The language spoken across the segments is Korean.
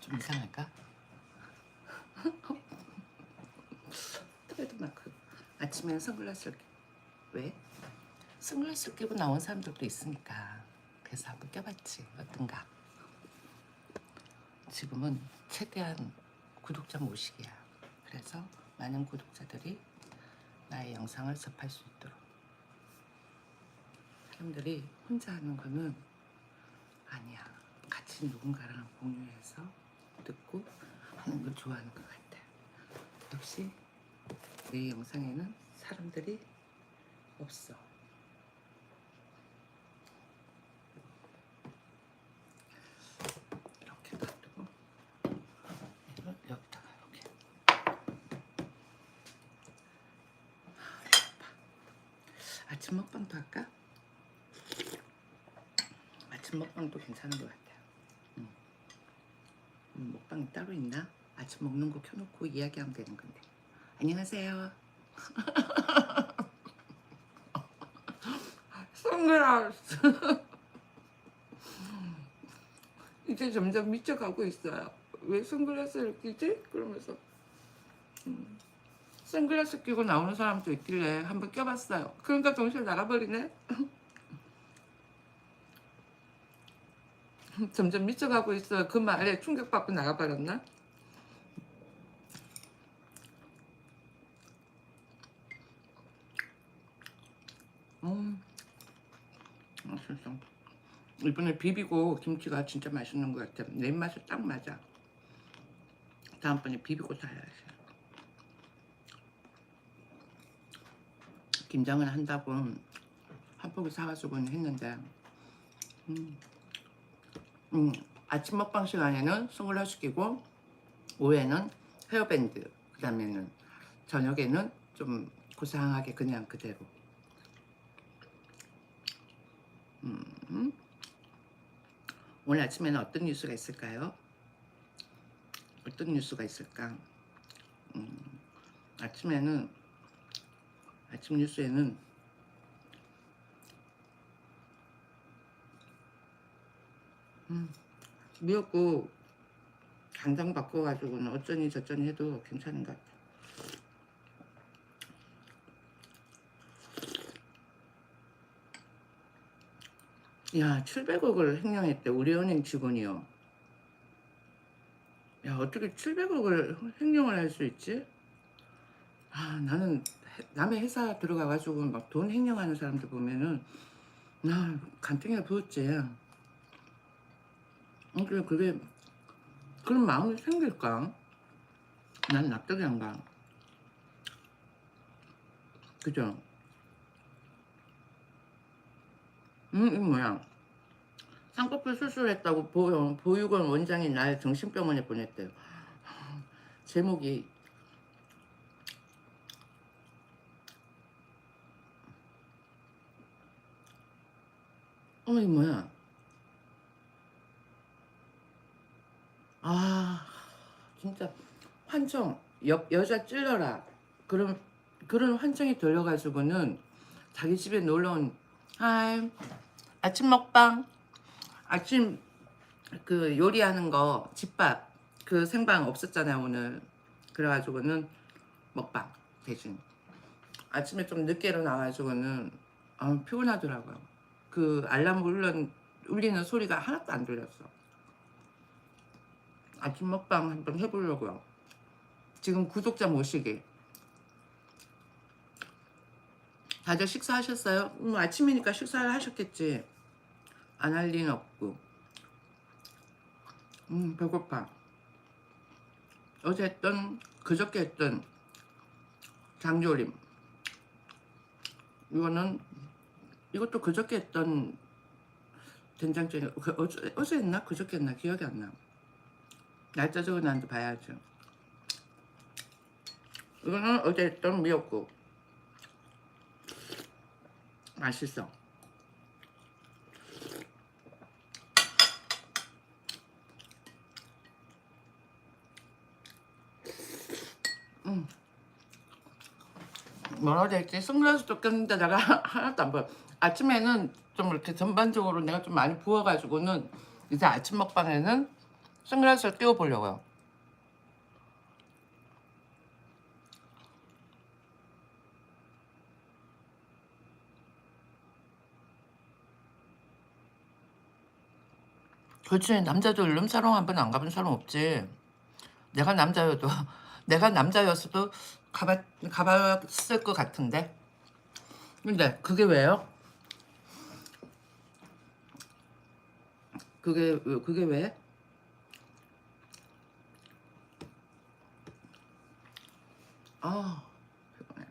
좀 이상할까? 그래도 막 그 아침에는 선글라스를 끼- 왜? 선글라스를 끼고 나온 사람들도 있으니까 그래서 한번 껴봤지 어떤가? 지금은 최대한 구독자 모시기야. 그래서 많은 구독자들이 나의 영상을 접할 수 있도록. 사람들이 혼자 하는 거는. 같이 누군가랑 공유해서 듣고 하는 걸 좋아하는 것 같아. 역시 내 영상에는 사람들이 없어. 이렇게 놔두고 이걸 여기다가 이렇게. 아침 먹방도 할까? 아침 먹방도 괜찮은 것 같아요. 음. 음, 먹방이 따로 있나? 아침 먹는 거 켜놓고 이야기하면 되는 건데. 안녕하세요. 선글라스. 이제 점점 미쳐가고 있어요. 왜 선글라스를 끼지? 그러면서 음, 선글라스 끼고 나오는 사람도 있길래 한번 껴봤어요. 그러니까 정신 나가버리네. 점점 미쳐가고 있어요. 그 말에 충격받고 나가버렸나? 음, 맛있어. 이번에 비비고 김치가 진짜 맛있는 것 같아. 내 입맛에 딱 맞아. 다음번에 비비고 사야지. 김장을 한다고 한 포기 사가지고는 했는데, 음, 음, 아침 먹방 시간에는 선글라스 끼고, 오후에는 헤어밴드, 그 다음에는 저녁에는 좀 고상하게 그냥 그대로. 음, 오늘 아침에는 어떤 뉴스가 있을까요? 어떤 뉴스가 있을까? 음, 아침에는 아침 뉴스에는 음, 미역국 간장 바꿔가지고는 어쩌니 저쩌니 해도 괜찮은 것 같아. 야, 700억을 횡령했대. 우리은행 직원이요. 야, 어떻게 700억을 횡령을 할 수 있지? 아, 나는 해- 남의 회사 들어가가지고 막 돈 횡령하는 사람들 보면은 나 간땡이가 부었지. 어, 그래, 그게 그런 마음이 생길까? 난 납득이 안 가. 그죠? 음, 이거 뭐야? 쌍꺼풀 수술했다고 보, 보육원 원장이 날 정신병원에 보냈대요. 제목이 어머 이거 뭐야? 아 진짜 환청 여, 여자 찔러라. 그런 그런 환청이 들려가지고는 자기 집에 놀러온 하이 아침 먹방. 아침 그 요리하는 거 집밥 그 생방 없었잖아요 오늘. 그래가지고는 먹방 대신. 아침에 좀 늦게 일어나가지고는 아, 피곤하더라고요. 그 알람 울리는, 소리가 하나도 안 들렸어 아침 먹방 한번 해보려고요. 지금 구독자 모시기 다들 식사하셨어요? 음, 아침이니까 식사를 하셨겠지. 안 할 리는 없고. 음 배고파. 어제 했던 그저께 했던 장조림. 이거는 이것도 그저께 했던 된장찌개 그 어제, 어제 했나? 그저께 했나? 기억이 안 나 날짜 적어놨는데 봐야죠 이거는 어제 했던 미역국 맛있어 뭐라 해야 되지? 선글라스도 꼈는데 내가 하나도 안 보여. 아침에는 좀 이렇게 전반적으로 내가 좀 많이 부어가지고는 이제 아침 먹방에는 선글라스를 끼워 보려고요. 그렇지 남자도 룸사롱 한번 안 가본 사람 없지. 내가 남자여도 내가 남자였어도 가봤 가봤을 것 같은데. 근데 그게 왜요? 그게 왜- 그게 왜? 아 피곤해.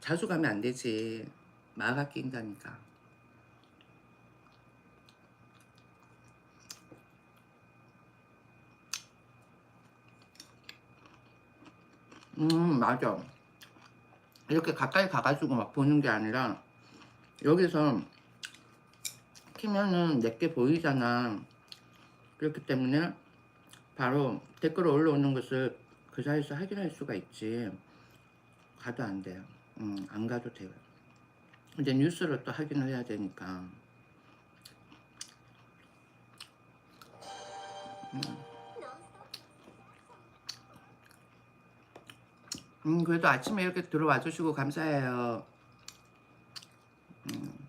자주 가면 안 되지. 마가 낀다니까. 음 맞아. 이렇게 가까이 가가지고 막 보는 게 아니라 여기서 키면은 내게 보이잖아. 그렇기 때문에 바로 댓글 올라오는 것을 그 자리에서 확인할 수가 있지. 가도 안 돼요. 음, 안 가도 돼요. 이제 뉴스를 또 확인을 해야 되니까. 음, 그래도 아침에 이렇게 들어와 주시고 감사해요. 음.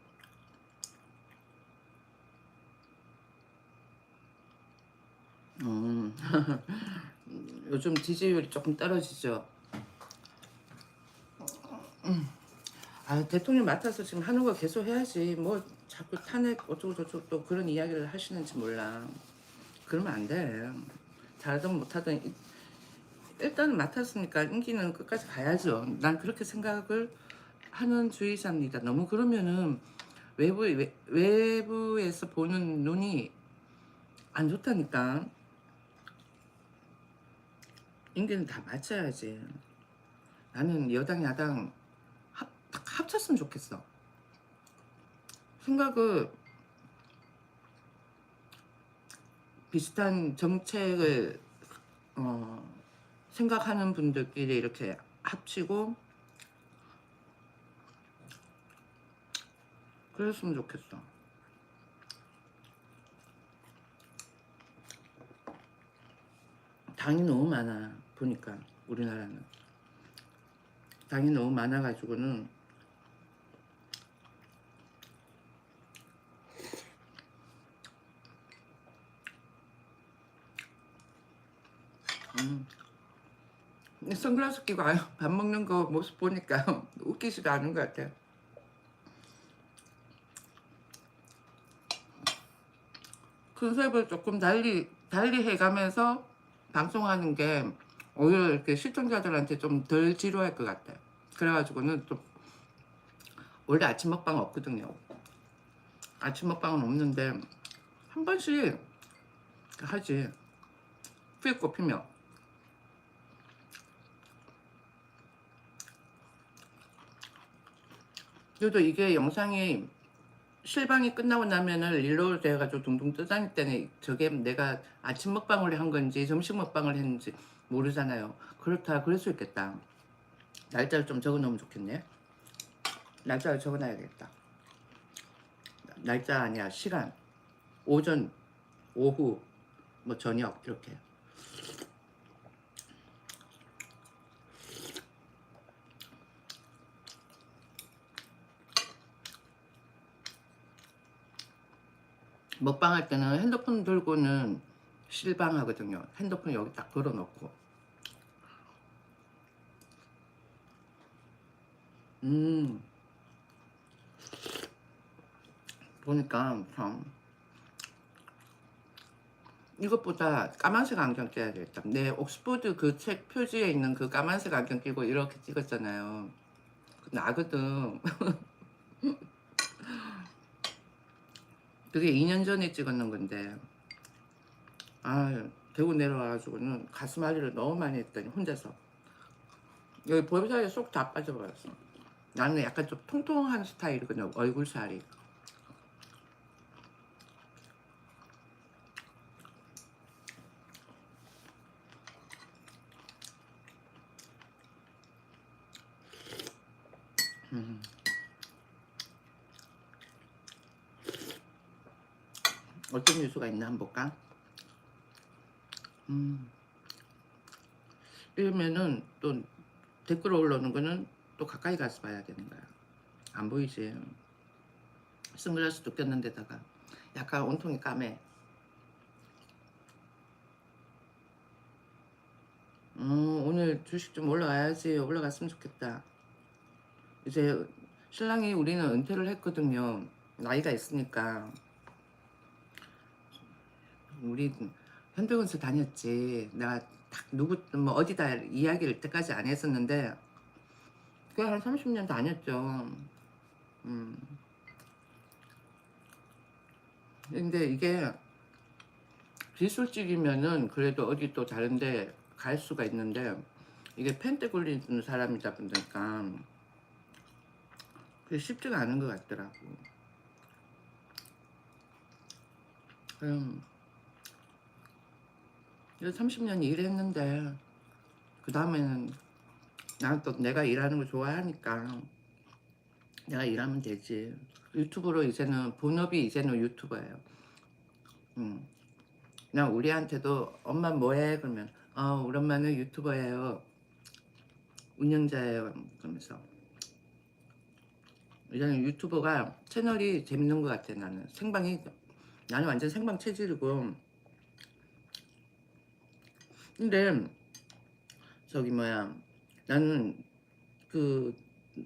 요즘 지지율이 조금 떨어지죠. 음. 아, 대통령 맡아서 지금 하는 거 계속 해야지. 뭐 자꾸 탄핵 어쩌고 저쩌고 또 그런 이야기를 하시는지 몰라. 그러면 안 돼. 잘하든 못하든 이- 일단 맡았으니까 임기는 끝까지 가야죠. 난 그렇게 생각을 하는 주의자입니다. 너무 그러면은 외부 외, 외부에서 보는 눈이 안 좋다니까. 임기는 다 맞춰야지. 나는 여당 야당 합, 딱 합쳤으면 좋겠어. 생각을 비슷한 정책을 어, 생각하는 분들끼리 이렇게 합치고 그랬으면 좋겠어. 당이 너무 많아 보니까 우리나라는 당이 너무 많아 가지고는 음. 선글라스 끼고 밥 먹는 거 모습 보니까 웃기지가 않은 것 같아요. 컨셉을 조금 달리 달리 해가면서 방송하는 게 오히려 이렇게 시청자들한테 좀 덜 지루할 것 같아요. 그래가지고는 좀 원래 아침 먹방 없거든요. 아침 먹방은 없는데 한 번씩 하지. 후에 꼽히면. 그래도 이게 영상이 실방이 끝나고 나면은 릴로드 돼가지고 둥둥 떠다닐 때는 저게 내가 아침 먹방을 한 건지 점심 먹방을 했는지 모르잖아요. 그렇다 그럴 수 있겠다. 날짜를 좀 적어 놓으면 좋겠네. 날짜를 적어 놔야겠다. 날짜 아니야 시간. 오전, 오후, 뭐 저녁 이렇게. 먹방 할 때는 핸드폰 들고는 실방 하거든요. 핸드폰 여기 딱 걸어 놓고. 음. 보니까 참. 이것보다 까만색 안경 껴야 되겠다. 내 옥스포드 그 책 표지에 있는 그 까만색 안경 끼고 이렇게 찍었잖아요. 나거든. 그게 2년 전에 찍었는 건데 아 대구 내려와가지고는 가슴 앓이를 너무 많이 했더니 혼자서. 여기 볼살이 쏙다 빠져버렸어. 나는 약간 좀 통통한 스타일이거든요 얼굴 살이 어떤 뉴스가 있나 한번 볼까? 음. 이러면은 또 댓글 올라오는 거는 또 가까이 가서 봐야 되는 거야. 안 보이지? 선글라스도 꼈는데다가 약간 온통이 까매. 음, 오늘 주식 좀 올라가야지. 올라갔으면 좋겠다. 이제 신랑이 우리는 은퇴를 했거든요. 나이가 있으니까. 우리 현대건설 다녔지. 내가 딱 누구 뭐 어디다 이야기를 때까지 안 했었는데 그게 한 30년 다녔죠. 음. 근데 이게 기술직이면은 그래도 어디 또 다른데 갈 수가 있는데 이게 펜트 굴리는 사람이다 보니까 그게 쉽지가 않은 것 같더라고. 음. 30년 일했는데 그 다음에는 난 또 내가 일하는 거 좋아하니까 내가 일하면 되지. 유튜브로 이제는 본업이 이제는 유튜버예요. 음. 그냥 우리한테도 엄마 뭐해? 그러면 어 우리 엄마는 유튜버예요. 운영자예요. 그러면서 이제는 유튜버가 채널이 재밌는 것 같아 나는 생방이 나는 완전 생방 체질이고 근데 저기 뭐야 나는 그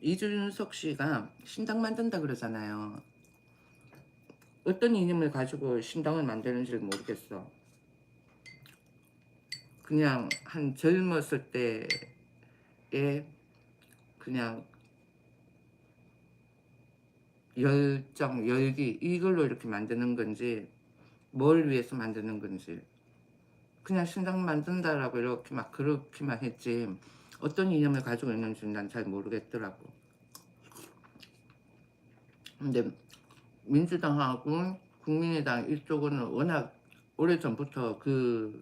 이준석 씨가 신당 만든다 그러잖아요. 어떤 이념을 가지고 신당을 만드는지 모르겠어. 그냥 한 젊었을 때에 그냥 열정, 열기 이걸로 이렇게 만드는 건지 뭘 위해서 만드는 건지 그냥 신당 만든다라고 이렇게 막 그렇게만 했지 어떤 이념을 가지고 있는지 난잘 모르겠더라고. 근데 민주당하고 국민의당 이쪽은 워낙 오래전부터 그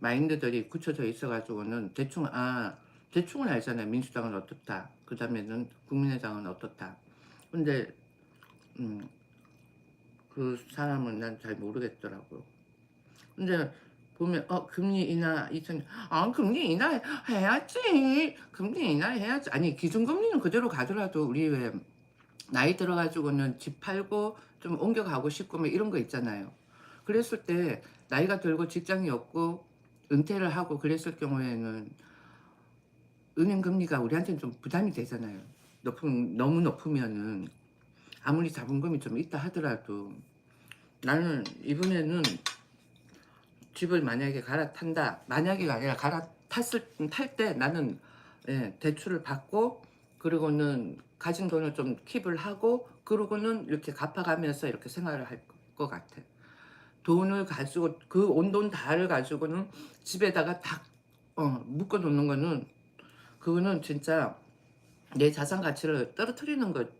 마인드들이 굳혀져 있어가지고는 대충 아 대충은 알잖아요. 민주당은 어떻다. 그 다음에는 국민의당은 어떻다. 근데 음, 그 사람은 난 잘 모르겠더라고. 근데 보면 어 금리 인하 2000, 아 금리 인하 해야지. 금리 인하 해야지. 아니 기준금리는 그대로 가더라도 우리 왜 나이 들어가지고는 집 팔고 좀 옮겨가고 싶고 뭐 이런 거 있잖아요. 그랬을 때 나이가 들고 직장이 없고 은퇴를 하고 그랬을 경우에는 은행 금리가 우리한테는 좀 부담이 되잖아요. 높은 너무 높으면은 아무리 자본금이 좀 있다 하더라도 나는 이번에는 집을 만약에 갈아탄다 만약에가 아니라 갈아탔을 탈 때 나는 예, 대출을 받고 그리고는 가진 돈을 좀 킵을 하고 그러고는 이렇게 갚아가면서 이렇게 생활을 할 것 같아. 돈을 가지고 그 온 돈 다를 가지고는 집에다가 딱 어, 묶어 놓는 거는 그거는 진짜 내 자산 가치를 떨어뜨리는 것.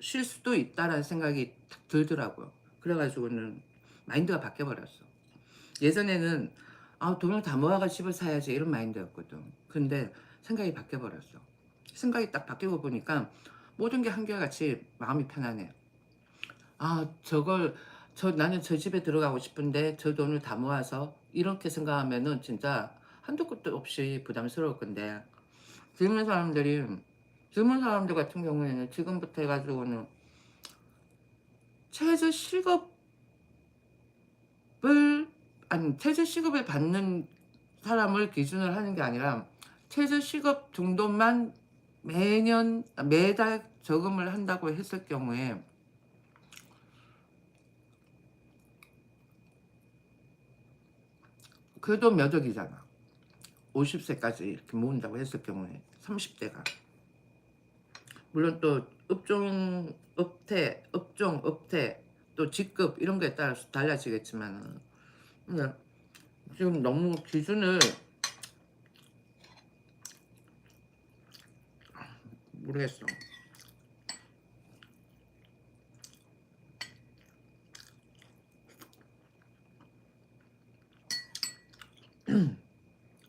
쉴 수도 있다라는 생각이 딱 들더라고요. 그래가지고는 마인드가 바뀌어버렸어. 예전에는 아, 돈을 다 모아가 집을 사야지 이런 마인드였거든. 근데 생각이 바뀌어버렸어. 생각이 딱 바뀌고 보니까 모든 게 한결같이 마음이 편하네. 아, 저걸 저 나는 저 집에 들어가고 싶은데 저 돈을 다 모아서 이렇게 생각하면은 진짜 한도 끝도 없이 부담스러울 건데 젊은 사람들이 젊은 사람들 같은 경우에는 지금부터 해가지고는 최저 시급을 아니 최저 시급을 받는 사람을 기준으로 하는 게 아니라 최저 시급 정도만 매년 매달 저금을 한다고 했을 경우에 그래도 몇 억이잖아. 50세까지 이렇게 모은다고 했을 경우에 30대가 물론 또 업종 업태 업종 업태 또 직급 이런 거에 따라서 달라지겠지만 지금 너무 기준을 모르겠어.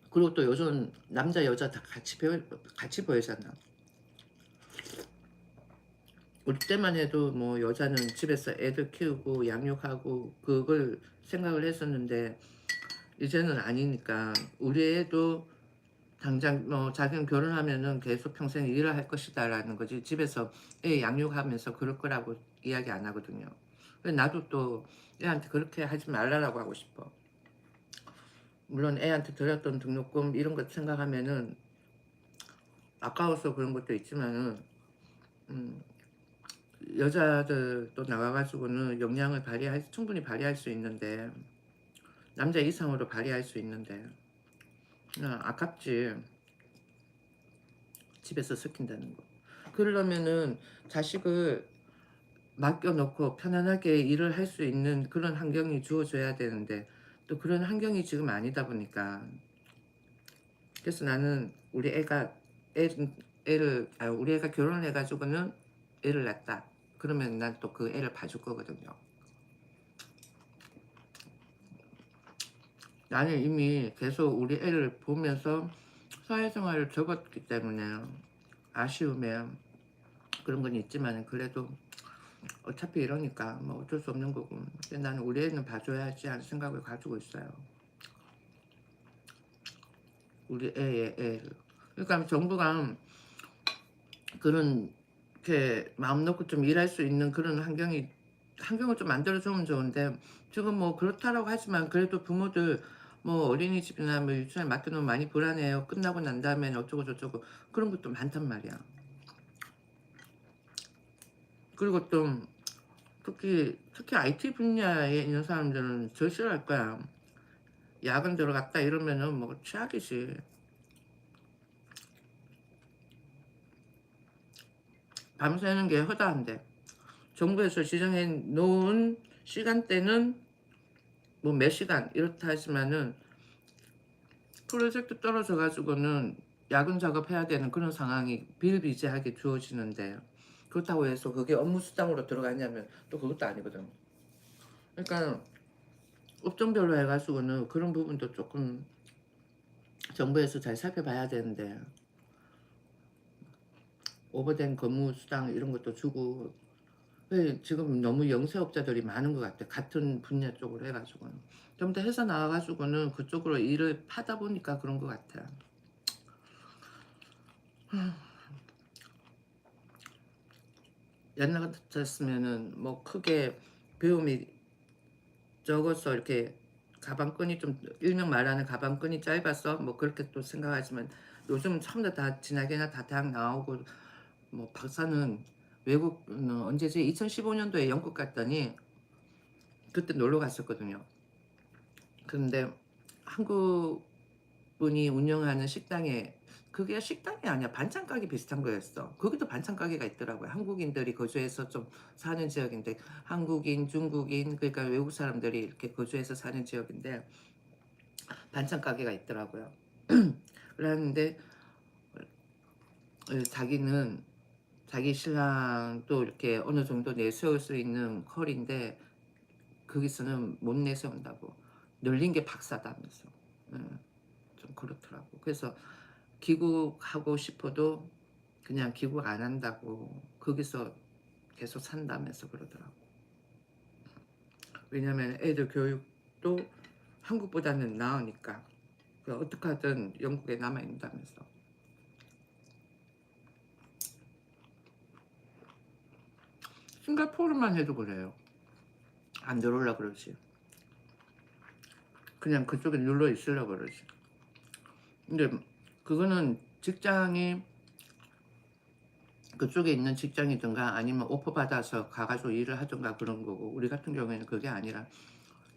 그리고 또 요즘 남자 여자 다 같이 배우 같이 보이잖아. 우리 때만 해도 뭐 여자는 집에서 애들 키우고 양육하고 그걸 생각을 했었는데 이제는 아니니까 우리 애도 당장 뭐 자기는 결혼하면은 계속 평생 일을 할 것이다 라는 거지 집에서 애 양육하면서 그럴 거라고 이야기 안 하거든요. 나도 또 애한테 그렇게 하지 말라라고 하고 싶어. 물론 애한테 드렸던 등록금 이런 것 생각하면은 아까워서 그런 것도 있지만은 음, 여자들도 나와가지고는 역량을 발휘할 충분히 발휘할 수 있는데 남자 이상으로 발휘할 수 있는데 아, 아깝지. 집에서 스킨다는 거. 그러려면은 자식을 맡겨놓고 편안하게 일을 할 수 있는 그런 환경이 주어져야 되는데 또 그런 환경이 지금 아니다 보니까. 그래서 나는 우리 애가 애, 애를 아, 우리 애가 결혼을 해가지고는 애를 낳았다 그러면 난 또 그 애를 봐줄 거거든요. 나는 이미 계속 우리 애를 보면서 사회생활을 접었기 때문에 아쉬움에 그런 건 있지만 그래도 어차피 이러니까 뭐 어쩔 수 없는 거고. 근데 나는 우리 애는 봐줘야지 하는 생각을 가지고 있어요. 우리 애의 애 그러니까 정부가 그런 이렇게 마음 놓고 좀 일할 수 있는 그런 환경이 환경을 좀 만들어주면 좋은데 지금 뭐 그렇다라고 하지만 그래도 부모들 뭐 어린이집이나 뭐 유치원 맡겨놓으면 많이 불안해요. 끝나고 난 다음에는 어쩌고 저쩌고 그런 것도 많단 말이야. 그리고 또 특히 특히 IT 분야에 있는 사람들은 저 싫어할 거야. 야근 들어갔다 이러면은 뭐 최악이지 밤새는 게 허다한데. 정부에서 지정해 놓은 시간대는 뭐 몇 시간 이렇다 하지만은 프로젝트 떨어져 가지고는 야근 작업해야 되는 그런 상황이 비일비재하게 주어지는데 그렇다고 해서 그게 업무 수당으로 들어가냐면 또 그것도 아니거든. 그러니까 업종별로 해가지고는 그런 부분도 조금 정부에서 잘 살펴봐야 되는데 오버된 근무 수당 이런 것도 주고. 왜 지금 너무 영세업자들이 많은 것 같아. 같은 분야 쪽으로 해가지고 좀더 해서 나와가지고는 그쪽으로 일을 하다 보니까 그런 것 같아. 옛날 같았으면은 뭐 크게 배움이 적어서 이렇게 가방끈이 좀 일명 말하는 가방끈이 짧아서 뭐 그렇게 또 생각하지만 요즘 처음부터 다 진학이나 다 대학 나오고 뭐 박사는 외국 어, 언제지 2015년도에 영국 갔더니 그때 놀러 갔었거든요. 근데 한국 분이 운영하는 식당에 그게 식당이 아니야 반찬 가게 비슷한 거였어. 거기도 반찬 가게가 있더라고요. 한국인들이 거주해서 좀 사는 지역인데 한국인, 중국인 그러니까 외국 사람들이 이렇게 거주해서 사는 지역인데 반찬 가게가 있더라고요. 그랬는데 어, 자기는 자기 신랑도 이렇게 어느 정도 내세울 수 있는 컬인데 거기서는 못 내세운다고. 늘린 게 박사다면서. 음, 좀 그렇더라고. 그래서 귀국하고 싶어도 그냥 귀국 안 한다고 거기서 계속 산다면서 그러더라고. 왜냐면 애들 교육도 한국보다는 나으니까. 그 어떻게 하든 영국에 남아있다면서 싱가포르만 해도 그래요. 안 들어올라 그러지. 그냥 그쪽에 눌러 있으려 그러지. 근데 그거는 직장이 그쪽에 있는 직장이든가 아니면 오퍼 받아서 가가지고 일을 하든가 그런 거고 우리 같은 경우에는 그게 아니라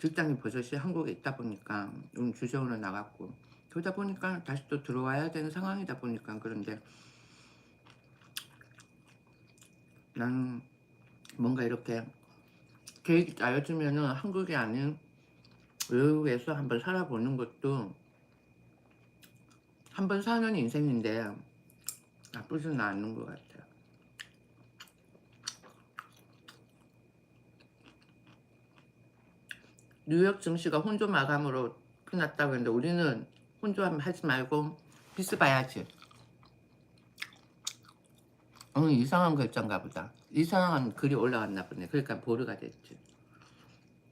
직장이 버젓이 한국에 있다 보니까 음, 주재원을 나갔고 그러다 보니까 다시 또 들어와야 되는 상황이다 보니까 그런데 나는 뭔가 이렇게 계획이 짜여지면은 한국이 아닌 외국에서 한번 살아보는 것도 한번 사는 인생인데 나쁘지는 않은 것 같아요. 뉴욕 증시가 혼조 마감으로 끝났다고 했는데 우리는 혼조 하지 말고 비스 봐야지. 응, 이상한 글자인가 보다. 이상한 글이 올라왔나 보네. 그러니까 보르가 됐지.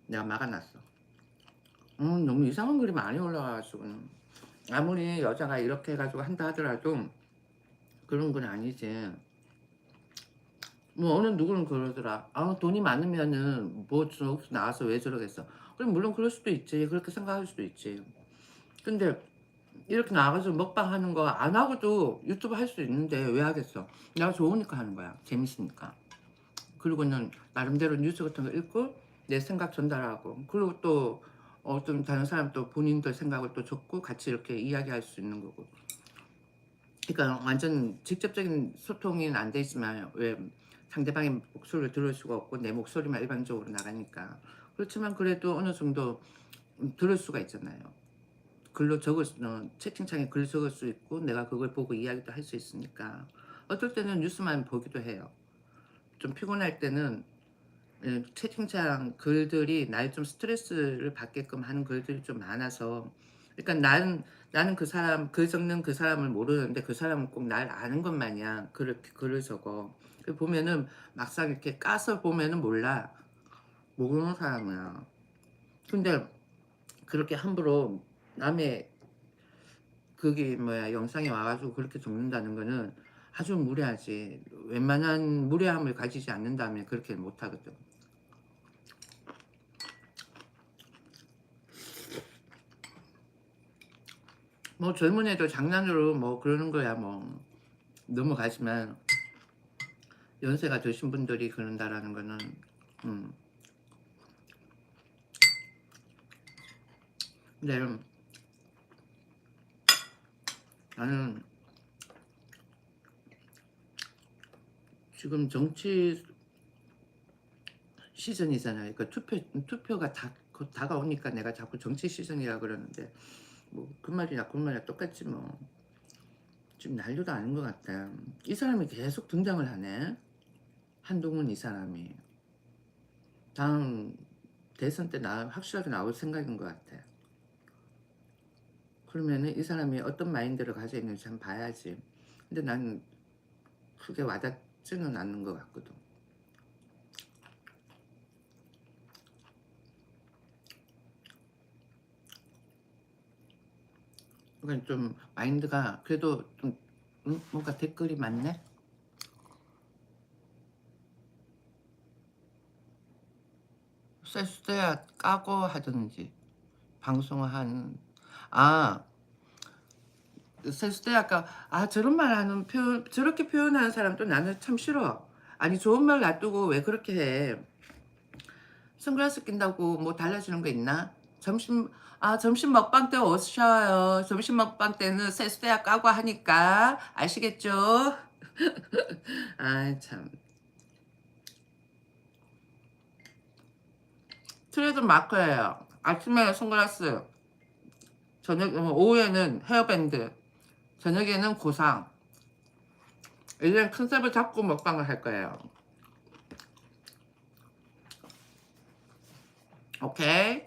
내가 막아놨어. 음, 너무 이상한 글이 많이 올라와가지고는. 아무리 여자가 이렇게 해가지고 한다 하더라도 그런 건 아니지. 뭐 어느 누구는 그러더라. 아 돈이 많으면은 뭐 저- 나와서 왜 저러겠어. 그럼 물론 그럴 수도 있지. 그렇게 생각할 수도 있지. 근데 이렇게 나가서 먹방 하는 거 안 하고도 유튜브 할 수 있는데 왜 하겠어? 내가 좋으니까 하는 거야. 재밌으니까. 그리고는 나름대로 뉴스 같은 거 읽고 내 생각 전달하고 그리고 또 어떤 다른 사람 또 본인들 생각을 또 적고 같이 이렇게 이야기할 수 있는 거고. 그러니까 완전 직접적인 소통은 안 되지만 왜 상대방의 목소리를 들을 수가 없고 내 목소리만 일반적으로 나가니까 그렇지만 그래도 어느 정도 음, 들을 수가 있잖아요. 글로 적을 수, 어, 채팅창에 글 적을 수 있고 내가 그걸 보고 이야기도 할 수 있으니까. 어떨 때는 뉴스만 보기도 해요. 좀 피곤할 때는 예, 채팅창 글들이 날 좀 스트레스를 받게끔 하는 글들이 좀 많아서. 그러니까 나는 나는 그 사람 글 적는 그 사람을 모르는데 그 사람은 꼭 날 아는 것 마냥 글을 글을 적어. 그 보면은 막상 이렇게 까서 보면은 몰라. 모르는 사람이야. 근데 그렇게 함부로 남의 그게 뭐야 영상에 와가지고 그렇게 적는다는 거는 아주 무례하지. 웬만한 무례함을 가지지 않는다면 그렇게 못하거든. 뭐 젊은 애들 장난으로 뭐 그러는 거야 뭐. 넘어가지만 연세가 드신 분들이 그런다라는 거는 음. 근데 나는 지금 정치 시즌이잖아요. 그 투표 투표가 다곧 다가오니까 내가 자꾸 정치 시즌이라 그러는데 뭐 그 말이나 그 말이나 똑같지 뭐. 지금 난리도 아닌 것 같아. 이 사람이 계속 등장을 하네. 한동훈 이 사람이. 다음 대선 때 나 확실하게 나올 생각인 것 같아. 그러면은 이 사람이 어떤 마인드를 가지고 있는지 한번 봐야지. 근데 나는 그게 와닿지는 않는 것 같거든. 그러니까 좀 마인드가 그래도 좀 음, 뭔가 댓글이 많네. 쎄쎄야 까고 하든지 방송을 아 쎄쎄 아까 아 저런 말 하는 표현 저렇게 표현하는 사람도 나는 참 싫어. 아니 좋은 말 놔두고 왜 그렇게 해? 선글라스 낀다고 뭐 달라지는 거 있나? 점심 아 점심 먹방 때 오셔요. 점심 먹방 때는 쎄쎄야 까고 하니까 아시겠죠? 아 참. 트레드 마크예요. 아침에 선글라스, 저녁 어, 오후에는 헤어밴드, 저녁에는 고상. 이제 컨셉을 잡고 먹방을 할 거예요. 오케이.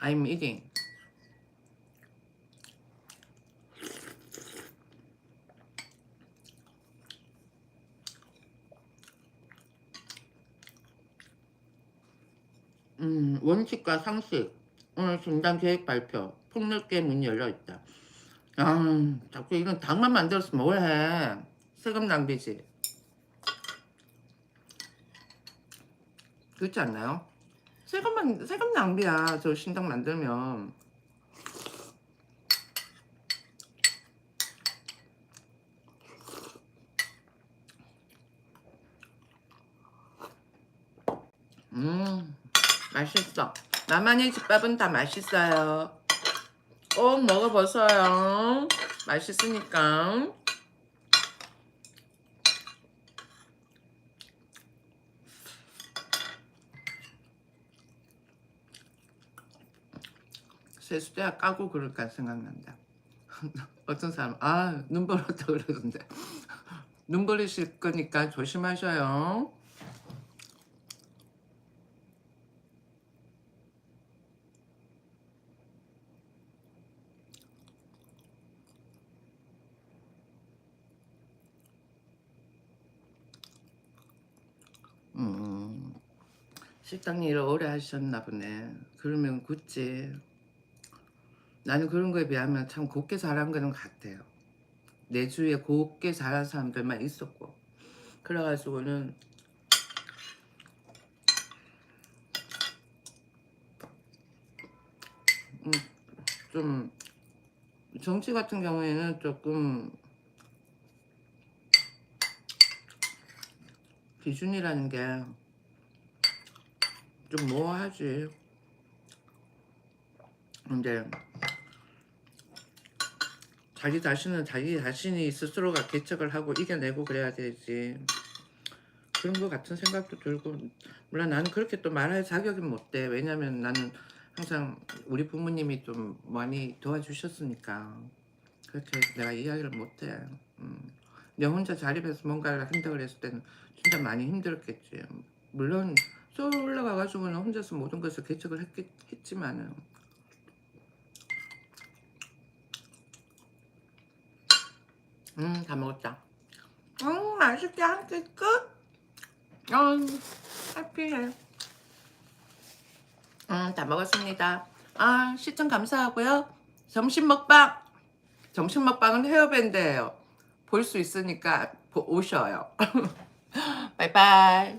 I'm eating. 음, 원칙과 상식. 오늘 중단 계획 발표. 폭넓게 문이 열려 있다. 아, 자꾸 이런 당만 만들었으면 뭘 해. 세금 낭비지. 그렇지 않나요? 세금만, 세금 낭비야. 저 신당 만들면. 음, 맛있어. 나만의 집밥은 다 맛있어요. 꼭 먹어보세요. 맛있으니까. 세수대야 까고 그럴까 생각난다. 어떤 사람 아 눈 벌었다 그러던데 눈 벌리실 거니까 조심하셔요. 식당 일을 오래 하셨나 보네. 그러면 굳지. 나는 그런 거에 비하면 참 곱게 자란 거는 같아요. 내 주위에 곱게 자란 사람들만 있었고. 그래가지고는 음, 좀 정치 같은 경우에는 조금 기준이라는 게 좀 뭐하지. 근데 자기 자신은 자기 자신이 스스로가 개척을 하고 이겨내고 그래야 되지. 그런 거 같은 생각도 들고 물론 나는 그렇게 또 말할 자격이 못 돼. 왜냐면 나는 항상 우리 부모님이 좀 많이 도와주셨으니까 그렇게 내가 이야기를 못해. 음. 내 혼자 자립해서 뭔가를 한다고 그랬을 때는 진짜 많이 힘들었겠지. 물론 서울 올라가가지고는 혼자서 모든 것을 개척을 했겠, 했지만은 음, 다 먹었다. 음, 맛있게 한 끼 끝. 음, 해피해. 음, 다 먹었습니다. 아, 시청 감사하고요. 점심 먹방. 점심 먹방은 헤어밴드예요. 볼 수 있으니까 보- 오셔요. 바이바이.